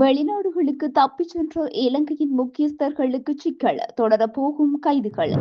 வெளிநாடுகளுக்கு தப்பிச் சென்ற இலங்கையின் முக்கியஸ்தர்களுக்கு சிக்கல் தொடரப்போகும் கைதுகள்.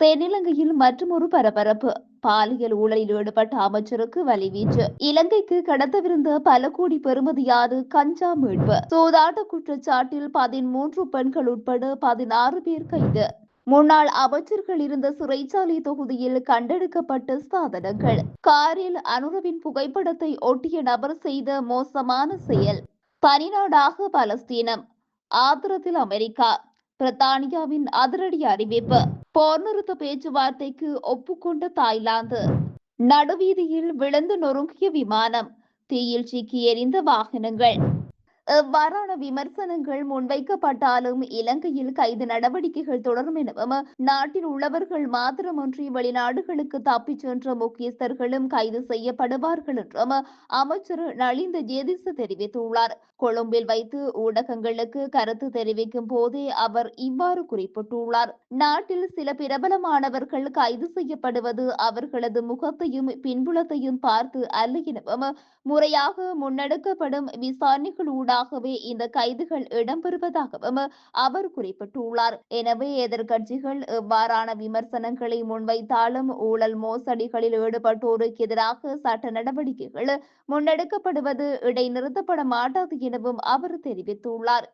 தென்னிலங்கையில் மற்றொரு பரபரப்பு பாலியல் ஊழலில் ஈடுபட்ட அமைச்சருக்கு வலிவீச்சு இலங்கைக்கு கடத்தவிருந்த பல கோடி பெறுமதியான கஞ்சா மீட்பு. சூதாட்ட குற்றச்சாட்டில் பதிமூன்று பெண்கள் உட்பட பதினாறு பேர் கைது. முன்னாள் அமைச்சர்கள் இருந்த சிறைச்சாலை தொகுதியில் கண்டெடுக்கப்பட்ட சாதனங்கள். காரில் அனுரவின் புகைப்படத்தை ஒட்டிய நபர் செய்த மோசமான செயல். தனிநாடாக பலஸ்தீனம் ஆத்திரத்தில் அமெரிக்கா பிரித்தானியாவின் அதிரடி அறிவிப்பு. போர் நிறுத்த பேச்சுவார்த்தைக்கு ஒப்புக்கொண்ட தாய்லாந்து. நடுவீதியில் விழுந்து நொறுங்கிய விமானம் தீயில் சிக்கி எரிந்த வாகனங்கள். எவ்வாறான விமர்சனங்கள் முன்வைக்கப்பட்டாலும் இலங்கையில் கைது நடவடிக்கைகள் தொடரும் எனவும் நாட்டில் உள்ளவர்கள் மாத்திரமன்றி வெளிநாடுகளுக்கு தப்பிச் சென்ற முக்கியஸ்தர்களும் கைது செய்யப்படுவார்கள் என்றும் அமைச்சர் நலிந்த ஜேதிச தெரிவித்துள்ளார். கொழும்பில் வைத்து ஊடகங்களுக்கு கருத்து தெரிவிக்கும் போதே அவர் இவ்வாறு குறிப்பிட்டுள்ளார். நாட்டில் சில பிரபலமானவர்கள் கைது செய்யப்படுவது அவர்களது முகத்தையும் பின்புலத்தையும் பார்த்து அல்ல எனவும் முறையாக முன்னெடுக்கப்படும் விசாரணைகள் ஊடாகவே இந்த கைதுகள் இடம்பெறுவதாகவும் அவர் குறிப்பிட்டுள்ளார். எனவே எதிர்கட்சிகள் இவ்வாறான விமர்சனங்களை முன்வைத்தாலும் ஊழல் மோசடிகளில் ஈடுபட்டோருக்கு எதிராக சட்ட நடவடிக்கைகள் முன்னெடுக்கப்படுவது இடைநிறுத்தப்பட மாட்டாது எனவும் அவர் தெரிவித்துள்ளார்.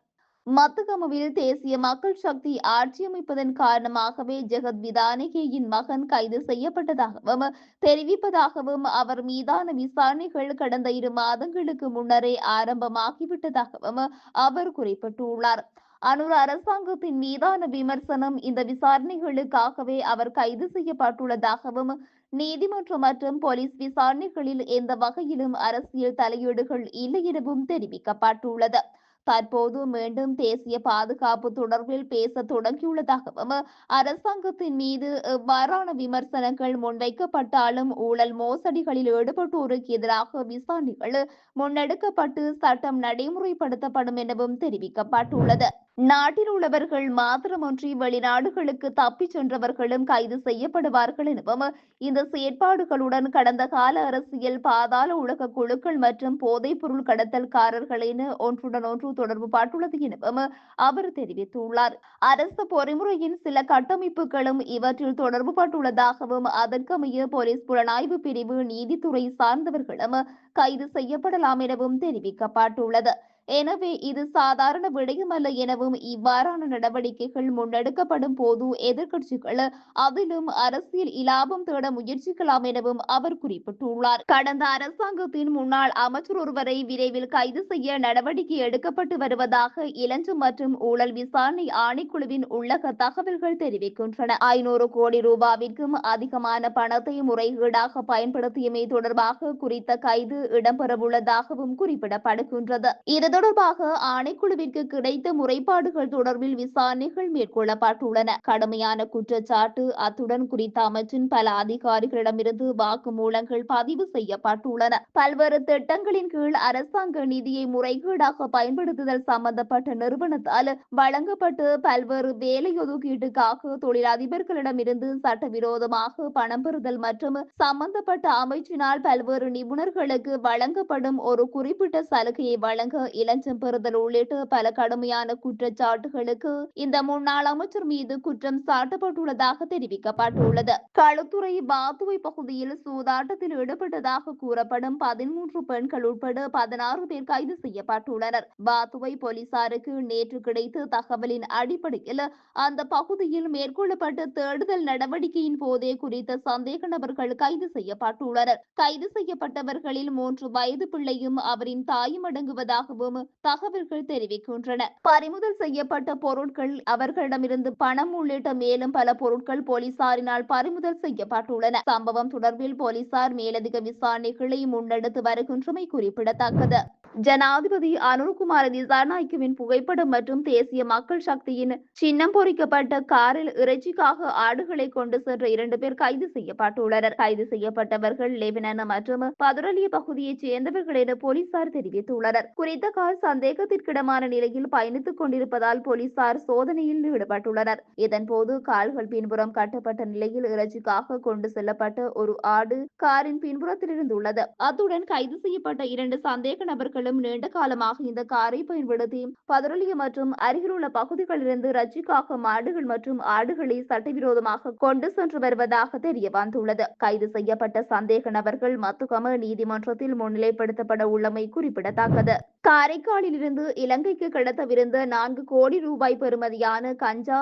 மத்துகமுவில் தேசிய மக்கள் சக்தி ஆட்சியமைப்பதன் காரணமாகவே ஜெகத் விதானகேயின் மகன் கைது செய்யப்பட்டதாகவும் தெரிவிப்பதாகவும் அவர் மீதான விசாரணைகள் கடந்த இரு மாதங்களுக்கு முன்னரே ஆரம்பமாகிவிட்டதாகவும் அவர் குறிப்பிட்டுள்ளார். அனுர் அரசாங்கத்தின் மீதான விமர்சனம் இந்த விசாரணைகளுக்காகவே அவர் கைது செய்யப்பட்டுள்ளதாகவும் நீதிமன்றம் மற்றும் போலீஸ் விசாரணைகளில் எந்த வகையிலும் அரசியல் தலையீடுகள் இல்லை எனவும் தெரிவிக்கப்பட்டுள்ளது. தற்போது மீண்டும் தேசிய பாதுகாப்பு தொடர்பில் பேச தொடங்கியுள்ளதாகவும் அரசாங்கத்தின் மீது எவ்வாறான விமர்சனங்கள் முன்வைக்கப்பட்டாலும் ஊழல் மோசடிகளில் ஈடுபட்டோருக்கு எதிராக விசாரணைகள் முன்னெடுக்கப்பட்டு சட்டம் நடைமுறைப்படுத்தப்படும் எனவும் தெரிவிக்கப்பட்டுள்ளது. நாட்டில் உள்ளவர்கள் மாத்திரமன்றி வெளிநாடுகளுக்கு தப்பிச் சென்றவர்களும் கைது செய்யப்படுவார்கள் எனவும் இந்த செயற்பாடுகளுடன் கடந்த கால அரசியல் பாதாள உலக குழுக்கள் மற்றும் போதைப் பொருள் கடத்தல்காரர்கள் என ஒன்றுடன் ஒன்று தொடர்பு பட்டுள்ளது எனவும் அவர் தெரிவித்துள்ளார். அரசு பொறிமுறையின் சில கட்டமைப்புகளும் இவற்றில் தொடர்பு பட்டுள்ளதாகவும் அதற்கமைய போலீஸ் புலனாய்வு பிரிவு நீதித்துறை சார்ந்தவர்களும் கைது செய்யப்படலாம் எனவும் தெரிவிக்கப்பட்டுள்ளது. எனவே இது சாதாரண விடயமல்ல எனவும் இவ்வாறான நடவடிக்கைகள் முன்னெடுக்கப்படும் போது எதிர்கட்சிகள் அதிலும் அரசியல் இலாபம் தேட முயற்சிக்கலாம் எனவும் அவர் குறிப்பிட்டுள்ளார். கடந்த அரசாங்கத்தின் முன்னாள் அமைச்சர் ஒருவரை விரைவில் கைது செய்ய நடவடிக்கை எடுக்கப்பட்டு வருவதாக இளஞ்சம் மற்றும் ஊழல் விசாரணை ஆணைக்குழுவின் உள்ளக தகவல்கள் தெரிவிக்கின்றன. ஐநூறு கோடி ரூபாவிற்கும் அதிகமான பணத்தை முறைகேடாக பயன்படுத்தியமை தொடர்பாக குறித்த கைது இடம்பெறவுள்ளதாகவும் குறிப்பிடப்படுகின்றது. இது தொடர்பாக ஆணைக்குழுவிற்கு கிடைத்த முறைப்பாடுகள் தொடர்பில் விசாரணைகள் மேற்கொள்ளப்பட்டுள்ளன. கடுமையான குற்றச்சாட்டு அத்துடன் குறித்த அமைச்சின் பல அதிகாரிகளிடமிருந்து வாக்குமூலங்கள் பதிவு செய்யப்பட்டுள்ளன. பல்வேறு திட்டங்களின் கீழ் அரசாங்க நிதியை முறைகேடாக பயன்படுத்துதல் சம்பந்தப்பட்ட நிறுவனத்தால் வழங்கப்பட்டு பல்வேறு வேலை ஒதுக்கீட்டுக்காக தொழிலதிபர்களிடமிருந்து சட்டவிரோதமாக பணம் பெறுதல் மற்றும் சம்பந்தப்பட்ட அமைச்சினால் பல்வேறு நிபுணர்களுக்கு வழங்கப்படும் ஒரு குறிப்பிட்ட சலுகையை வழங்க இளஞ்சம் பெறுதல் உள்ளிட்ட பல கடுமையான குற்றச்சாட்டுகளுக்கு இந்த முன்னாள் அமைச்சர் மீது குற்றம் சாட்டப்பட்டுள்ளதாக தெரிவிக்கப்பட்டுள்ளது. களுத்துறை பாத்துவை பகுதியில் சூதாட்டத்தில் ஈடுபட்டதாக கூறப்படும் பதிமூன்று பெண்கள் உட்பட பதினாறு பேர் கைது செய்யப்பட்டுள்ளனர். பாத்துவை போலீசாருக்கு நேற்று கிடைத்த தகவலின் அடிப்படையில் அந்த பகுதியில் மேற்கொள்ளப்பட்ட தேடுதல் நடவடிக்கையின் போதே குறித்த சந்தேக நபர்கள் கைது செய்யப்பட்டுள்ளனர். கைது செய்யப்பட்டவர்களில் மூன்று வயது பிள்ளையும் அவரின் தாயும் அடங்குவதாகவும் தகவல்கள் தெரிவிக்கின்றன. பறிமுதல் செய்யப்பட்ட பொருட்கள் அவர்களிடமிருந்து பணம் உள்ளிட்ட மேலும் பல பொருட்கள் போலீசாரினால் பறிமுதல் செய்யப்பட்டுள்ளன. சம்பவம் தொடர்பில் போலீசார் மேலதிக விசாரணைகளை முன்னெடுத்து வருகின்றமை குறிப்பிடத்தக்கது. ஜனாதிபதி அனுர்குமார் திசாநாயக்கவின் புகைப்படம் மற்றும் தேசிய மக்கள் சக்தியின் சின்னம் பொறிக்கப்பட்ட காரில் இறைச்சிக்காக ஆடுகளை கொண்டு சென்ற இரண்டு பேர் கைது செய்யப்பட்டுள்ளனர். கைது செய்யப்பட்டவர்கள் லெபனான் மற்றும் பதுரலிய பகுதியைச் சேர்ந்தவர்கள் என போலீசார் தெரிவித்துள்ளனர். குறித்த கார் சந்தேகத்திற்கிடமான நிலையில் பயணித்துக் கொண்டிருப்பதால் போலீசார் சோதனையில் ஈடுபட்டுள்ளனர். இதன்போது கால்கள் பின்புறம் கட்டப்பட்ட நிலையில் இறைச்சிக்காக கொண்டு செல்லப்பட்ட ஒரு ஆடு காரின் பின்புறத்தில் இருந்துள்ளது அத்துடன் கைது செய்யப்பட்ட இரண்டு சந்தேக நபர்கள் வியாபாரிகளும் நீண்ட காலமாக இந்த காரை பயன்படுத்தி பதரொலிய மற்றும் அருகிலுள்ள பகுதிகளிலிருந்து ரஜிக்காக மாடுகள் மற்றும் ஆடுகளை சட்டவிரோதமாக கொண்டு சென்று வருவதாக தெரிய வந்துள்ளது. கைது செய்யப்பட்ட சந்தேக நபர்கள் மத்துகம நீதிமன்றத்தில் முன்னிலைப்படுத்தப்பட உள்ளமை குறிப்பிடத்தக்கது. காரைக்காலிலிருந்து இலங்கைக்கு கடத்தவிருந்த நான்கு கோடி ரூபாய் பெறுமதியான கஞ்சா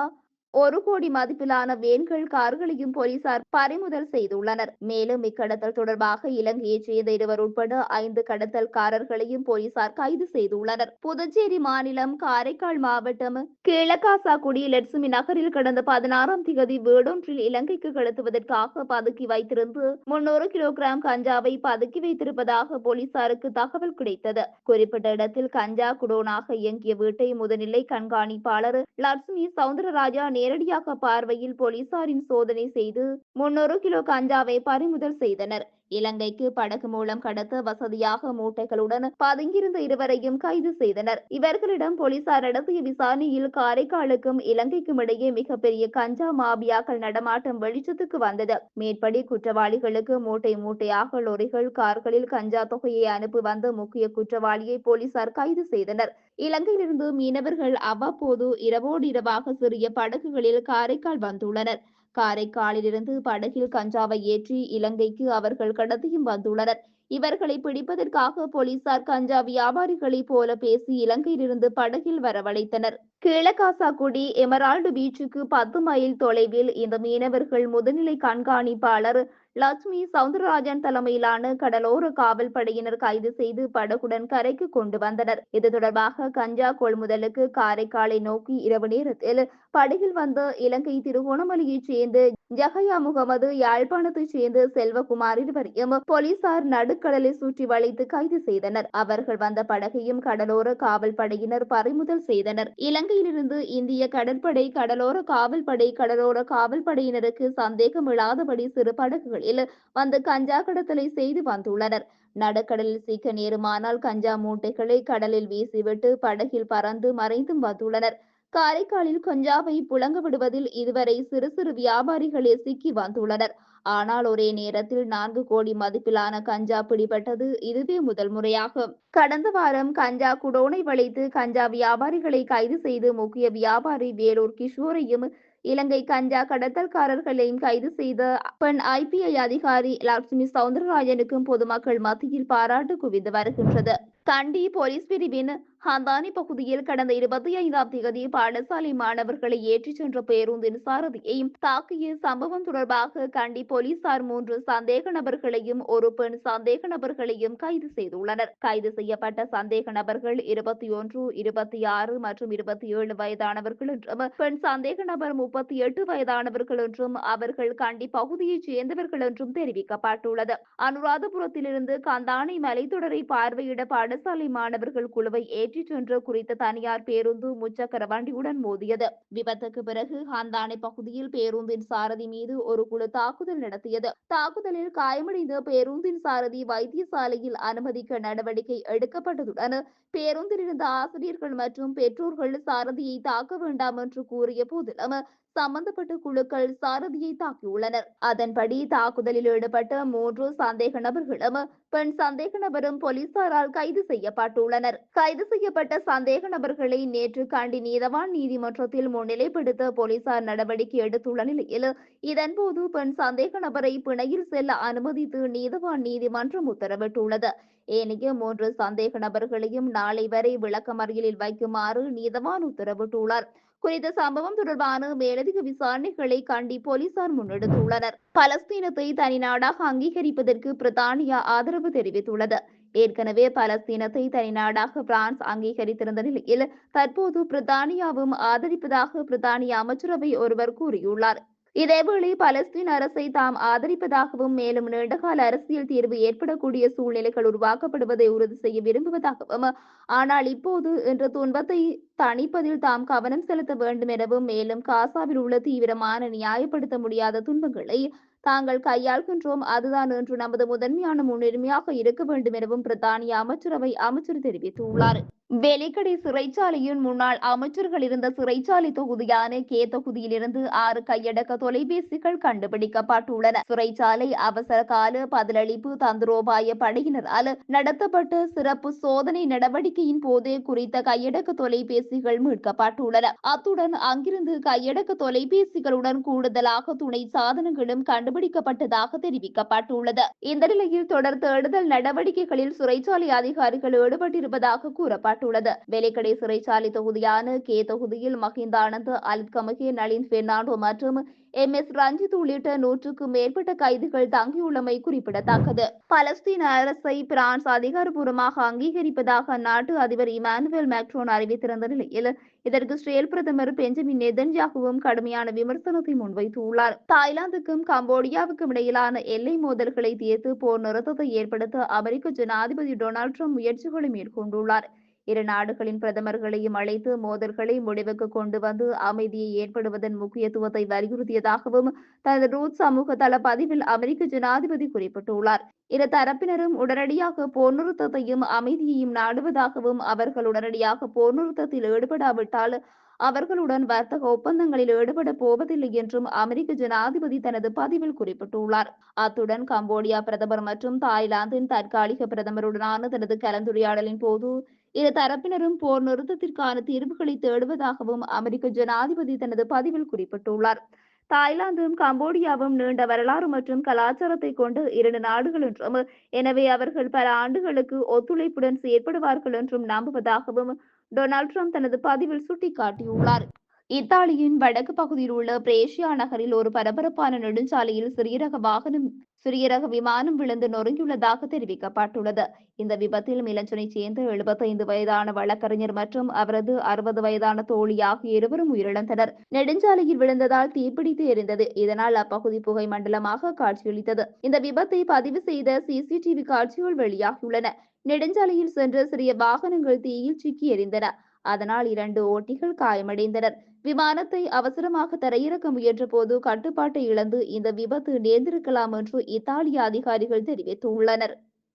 ஒரு கோடி மதிப்பிலான வேன்கள் கார்களையும் போலீசார் பறிமுதல் செய்துள்ளனர். மேலும் இக்கடத்தல் தொடர்பாக இலங்கையைச் சேர்ந்த இருவர் உட்பட ஐந்து கடத்தல்காரர்களையும் போலீசார் கைது செய்துள்ளனர். புதுச்சேரி மாநிலம் காரைக்கால் மாவட்டம் கிழக்காசாக்குடி லட்சுமி நகரில் கடந்த பதினாறாம் திகதி வீடொன்றில் இலங்கைக்கு கடத்துவதற்காக பதுக்கி வைத்திருந்து முன்னூறு கிலோகிராம் கஞ்சாவை பதுக்கி வைத்திருப்பதாக போலீசாருக்கு தகவல் கிடைத்தது. குறிப்பிட்ட இடத்தில் கஞ்சா குடோனாக இயங்கிய வீட்டை முதுநிலை கண்காணிப்பாளர் லட்சுமி சவுந்தரராஜா நேரடியாக பார்வையில் போலீசாரின் சோதனை செய்து முன்னூறு கிலோ கஞ்சாவை பறிமுதல் செய்தனர். இலங்கைக்கு படகு மூலம் கடத்த வசதியாக மூட்டைகளுடன் பதுங்கியிருந்த இருவரையும் கைது செய்தனர். இவர்களிடம் போலீசார் நடத்திய விசாரணையில் காரைக்காலுக்கும் இலங்கைக்கும் இடையே மிகப்பெரிய கஞ்சா மாபியாக்கள் நடமாட்டம் வெளிச்சத்துக்கு வந்தது. மேற்படி குற்றவாளிகளுக்கு மூட்டை மூட்டையாக லொரிகள் கார்களில் கஞ்சா தொகையை அனுப்பி வந்த முக்கிய குற்றவாளியை போலீசார் கைது செய்தனர். இலங்கையிலிருந்து மீனவர்கள் அவ்வப்போது இரவோடு இரவாக சிறிய படகுகளில் காரைக்கால் வந்துள்ளனர். காரைக்காலிலிருந்து படகில் கஞ்சாவை ஏற்றி இலங்கைக்கு அவர்கள் கடத்தியும் வந்துள்ளனர். இவர்களை பிடிப்பதற்காக போலீசார் கஞ்சா வியாபாரிகளைப் போல பேசி இலங்கையிலிருந்து படகில் வரவழைத்தனர். கிழக்காசாக்குடி எமரால்டு பீச்சுக்கு பத்து மைல் தொலைவில் இந்த மீனவர்கள் முதுநிலை கண்காணிப்பாளர் லட்சுமி சவுந்தரராஜன் தலைமையிலான கடலோர காவல் படையினர் கைது செய்து படகுடன் கரைக்கு கொண்டு வந்தனர். இது தொடர்பாக கஞ்சா கொள்முதலுக்கு காரைக்காலை நோக்கி இரவு நேரத்தில் படகில் வந்த இலங்கை திருகோணமலையைச் சேர்ந்த ஜஹயா முகமது யாழ்ப்பாணத்தைச் சேர்ந்த செல்வகுமார் இருவரையும் போலீசார் நடுக்கடலில் சுற்றி வளைத்து கைது செய்தனர். அவர்கள் வந்த படகையும் கடலோர காவல் படையினர் பறிமுதல் செய்தனர். இலங்கையிலிருந்து இந்திய கடற்படை கடலோர காவல் படை கடலோர காவல் படையினருக்கு சந்தேகம் இல்லாதபடி சிறு படகுகளில் வந்து கஞ்சா கடத்தலை செய்து வந்துள்ளனர். நடுக்கடலில் சிக்க நேருமானால் கஞ்சா மூட்டைகளை கடலில் வீசிவிட்டு படகில் பறந்து மறைந்தும் வந்துள்ளனர். காரைக்காலில் கஞ்சாவை புழங்க விடுவதில் இதுவரை சிறு சிறு வியாபாரிகளே சிக்கி வந்துள்ளனர் ஆனால் ஒரே நேரத்தில் நான்கு கோடி மதிப்பிலான கஞ்சா பிடிபட்டது இதுவே முதல் முறையாகும் கடந்த வாரம் கஞ்சா குடோனை வளைத்து கஞ்சா வியாபாரிகளை கைது செய்து முக்கிய வியாபாரி வேலூர் கிஷோரையும் இலங்கை கஞ்சா கடத்தல்காரர்களையும் கைது செய்த பெண் ஐபிஐ அதிகாரி லட்சுமி சவுந்தரராஜனுக்கும் பொதுமக்கள் மத்தியில் பாராட்டு குவிந்து வருகின்றது. கண்டி போலீஸ் பிரிவின் ஹந்தானி பகுதியில் கடந்த இருபத்தி ஐந்தாம் தேதி பாடசாலை மாணவர்களை ஏற்றிச் சென்ற பேருந்தின் சாரதியை தாக்கிய சம்பவம் தொடர்பாக கண்டி போலீசார் மூன்று சந்தேக நபர்களையும் ஒரு பெண் சந்தேக நபர்களையும் கைது செய்துள்ளனர். கைது செய்யப்பட்ட சந்தேக நபர்கள் இருபத்தி ஒன்று இருபத்தி ஆறு மற்றும் இருபத்தி ஏழு வயதானவர்கள் என்றும் பெண் சந்தேக நபர் முப்பத்தி எட்டு வயதானவர்கள் என்றும் அவர்கள் கண்டி பகுதியைச் சேர்ந்தவர்கள் என்றும் தெரிவிக்கப்பட்டுள்ளது. அனுராதபுரத்திலிருந்து கந்தானை மலைத்தொடரை பார்வையிட பாடசாலை மாணவர்கள் குழுவை ஏற்றிச் சென்ற குறித்த தனியார் பேருந்து முச்சக்கர வண்டியுடன் மோதியது. விபத்துக்கு பிறகு ஹந்தானை பகுதியில் பேருந்தின் சாரதி மீது ஒரு குழு தாக்குதல் நடத்தியது. தாக்குதலில் காயமடைந்த பேருந்தின் சாரதி வைத்தியசாலையில் அனுமதிக்க நடவடிக்கை எடுக்கப்பட்டதுடன் பேருந்தில் இருந்த ஆசிரியர்கள் மற்றும் பெற்றோர்கள் சாரதியை தாக்க வேண்டாம் என்று கூறிய போதிலும் சம்பந்தப்பட்ட குழுக்கள் சாரதியை தாக்கியுள்ளனர். அதன்படி தாக்குதலில் ஈடுபட்ட மூன்று சந்தேக நபர்களும் பெண் சந்தேக நபரும் போலீசாரால் கைது செய்யப்பட்டுள்ளனர். கைது செய்யப்பட்ட சந்தேக நபர்களை நேற்று கண்டி நீதவான் நீதிமன்றத்தில் முன்னிலைப்படுத்த போலீசார் நடவடிக்கை எடுத்துள்ள நிலையில் இதன்போது பெண் சந்தேக நபரை பிணையில் செல்ல அனுமதித்து நீதவான் நீதிமன்றம் உத்தரவிட்டுள்ளது. ஏனைய மூன்று சந்தேக நபர்களையும் நாளை வரை விளக்கமறியலில் வைக்குமாறு நீதவான் உத்தரவிட்டுள்ளார். குறித்த சம்பவம் தொடர்பான மேலதிக விசாரணைகளை கண்டி போலீசார் முன்னெடுத்துள்ளனர். பலஸ்தீனத்தை தனி நாடாக அங்கீகரிப்பதற்கு பிரித்தானியா ஆதரவு தெரிவித்துள்ளது. ஏற்கனவே பலஸ்தீனத்தை தனி நாடாக பிரான்ஸ் அங்கீகரித்திருந்த நிலையில் தற்போது பிரித்தானியாவும் ஆதரிப்பதாக பிரித்தானிய அமைச்சரவை ஒருவர் கூறியுள்ளார். இதேவேளை பலஸ்தீன் அரசை தாம் ஆதரிப்பதாகவும் மேலும் நீண்டகால அரசியல் தீர்வு ஏற்படக்கூடிய சூழ்நிலைகள் உருவாக்கப்படுவதை உறுதி செய்ய விரும்புவதாகவும் ஆனால் இப்போது என்ற துன்பத்தை தணிப்பதில் தாம் கவனம் செலுத்த வேண்டும் எனவும் மேலும் காசாவில் உள்ள தீவிரமான நியாயப்படுத்த முடியாத துன்பங்களை தாங்கள் கையாள்கின்றோம். அதுதான் என்று நமது முதன்மையான முன்னுரிமையாக இருக்க வேண்டும் எனவும் பிரதானிய அமைச்சரவை அமைச்சர் தெரிவித்துள்ளார். வெலிக்கடை சிறைச்சாலையின் முன்னாள் அமைச்சர்கள் இருந்த சிறைச்சாலை தொகுதியான கே தொகுதியிலிருந்து ஆறு கையடக்க தொலைபேசிகள் கண்டுபிடிக்கப்பட்டுள்ளன. சிறைச்சாலை அவசர கால பதிலளிப்பு தந்திரோபாய படையினரால் நடத்தப்பட்ட சிறப்பு சோதனை நடவடிக்கையின் போது குறித்த கையடக்க தொலைபேசிகள் மீட்கப்பட்டுள்ளன. அத்துடன் அங்கிருந்து கையடக்க தொலைபேசிகளுடன் கூடுதலாக துணை சாதனங்களும் கண்டுபிடிக்கப்பட்டதாக தெரிவிக்கப்பட்டுள்ளது. இந்த நிலையில் தொடர் தேடுதல் நடவடிக்கைகளில் சிறைச்சாலை அதிகாரிகள் ஈடுபட்டிருப்பதாக கூறப்பட்டுள்ளது. வழங்கப்பட்டுள்ளது வேலைக்கடை சிறைச்சாலை தொகுதியான கே தொகுதியில் மஹிந்த ஆனந்த் அலித் கமகே நளின் பெர்னாண்டோ மற்றும் எம் எஸ் ரஞ்சித் உள்ளிட்ட நூற்றுக்கும் மேற்பட்ட கைதிகள் தங்கியுள்ளமை குறிப்பிடத்தக்கது. பலஸ்தீன அரசை பிரான்ஸ் அதிகாரப்பூர்வமாக அங்கீகரிப்பதாக அந்நாட்டு அதிபர் இமானுவேல் மேக்ரோன் அறிவித்திருந்த நிலையில் இதற்கு இஸ்ரேல் பிரதமர் பெஞ்சமின் நெதன்யாகுவும் கடுமையான விமர்சனத்தை முன்வைத்துள்ளார். தாய்லாந்துக்கும் கம்போடியாவுக்கும் இடையிலான எல்லை மோதல்களை தீர்த்து போர் நிறுத்தத்தை ஏற்படுத்த அமெரிக்க ஜனாதிபதி டொனால்ட் ட்ரம்ப் முயற்சிகளை மேற்கொண்டுள்ளார். இரு நாடுகளின் பிரதமர்களையும் அழைத்து மோதல்களை முடிவுக்கு கொண்டு வந்து அமைதியை ஏற்படுவதன் முக்கியத்துவத்தை வலியுறுத்தியதாகவும் தனது ரூத் சமூக தள பதிவில் அமெரிக்க ஜனாதிபதி குறிப்பிட்டுள்ளார். இரு தரப்பினரும் உடனடியாக போர் நிறுத்தத்தையும் அமைதியையும் நாடுவதாகவும் அவர்கள் உடனடியாக போர் நிறுத்தத்தில் ஈடுபடாவிட்டால் அவர்களுடன் வர்த்தக ஒப்பந்தங்களில் ஈடுபட போவதில்லை என்றும் அமெரிக்க ஜனாதிபதி தனது பதிவில் குறிப்பிட்டுள்ளார். அத்துடன் கம்போடியா பிரதமர் மற்றும் தாய்லாந்தின் தற்காலிக பிரதமருடனான தனது கலந்துரையாடலின் போது இரு தரப்பினரும் போர் நிறுத்தத்திற்கான தீர்வுகளை தேடுவதாகவும் அமெரிக்க ஜனாதிபதி தனது பதிவில் குறிப்பிட்டுள்ளார். தாய்லாந்தும் கம்போடியாவும் நீண்ட வரலாறு மற்றும் கலாச்சாரத்தை கொண்டு இரண்டு நாடுகள் என்றும் எனவே அவர்கள் பல ஆண்டுகளுக்கு ஒத்துழைப்புடன் செயற்படுவார்கள் என்றும் நம்புவதாகவும் டொனால்ட் ட்ரம்ப் தனது பதிவில் சுட்டிக்காட்டியுள்ளார். இத்தாலியின் வடக்கு பகுதியில் உள்ள பிரேஷியா நகரில் ஒரு பரபரப்பான நெடுஞ்சாலையில் சிறிய ரக வாகனம் சிறிய ரக விமானம் விழுந்து நொறுங்கியுள்ளதாக தெரிவிக்கப்பட்டுள்ளது. இந்த விபத்தில் மிலஞ்சனைச் சேர்ந்த எழுபத்தைந்து வயதான வழக்கறிஞர் மற்றும் அவரது அறுபது வயதான தோழி ஆகிய இருவரும் உயிரிழந்தனர். நெடுஞ்சாலையில் விழுந்ததால் தீப்பிடித்து எரிந்தது. இதனால் அப்பகுதி புகை மண்டலமாக காட்சியளித்தது. இந்த விபத்தை பதிவு செய்த சிசிடிவி காட்சிகள் வெளியாகியுள்ளன. நெடுஞ்சாலையில் சென்ற சிறிய வாகனங்கள் தீயில் சிக்கி எரிந்தன. அதனால் இரண்டு ஓட்டிகள் காயமடைந்தனர். விமானத்தை அவசரமாக தரையிறக்க முயன்ற போது கட்டுப்பாட்டை இழந்து இந்த விபத்து நேர்ந்திருக்கலாம் என்று இத்தாலிய அதிகாரிகள் தெரிவித்துள்ளனர்.